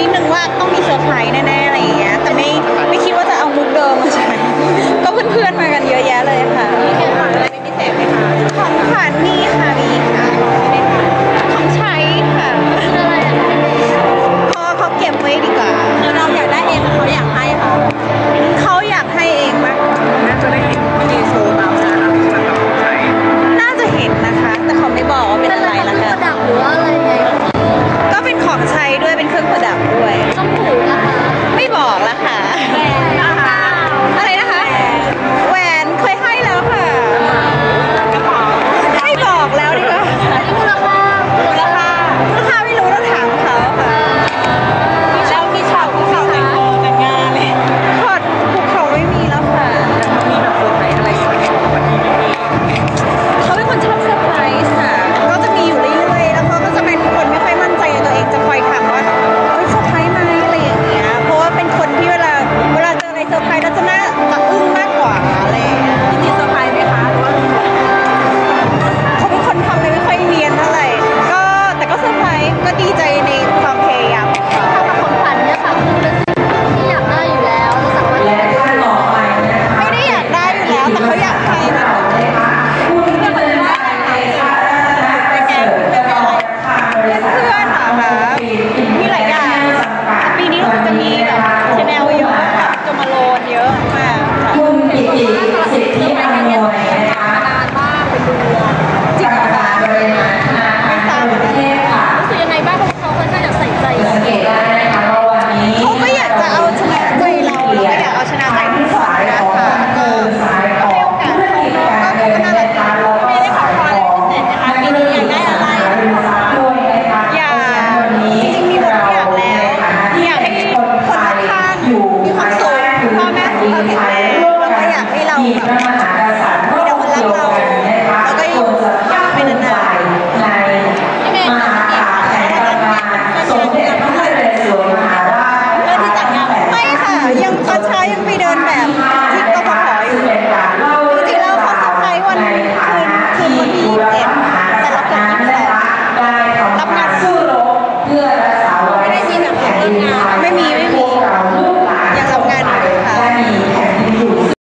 นิดนึงว่าต้องมีเซอร์ไพรส์แน่ Ajá. มีพระมหากษัตริย์ระองเดียวกันะคะควรจะภาคภูมิใในมหาแห่าสมเด็จพระนเรศวรมหาราชไม่ค่ะ ยังตช้ยังไปเดินแบบที่กพขอยู่จริงๆแล้เขาเซอวันคืนคืนที่ยี่เอ็ดแต่รับงานที่แปดรับงานสู้รบเพื่อรัาวไม่ได้มีหนังแข่งงานไม่มีไม่มี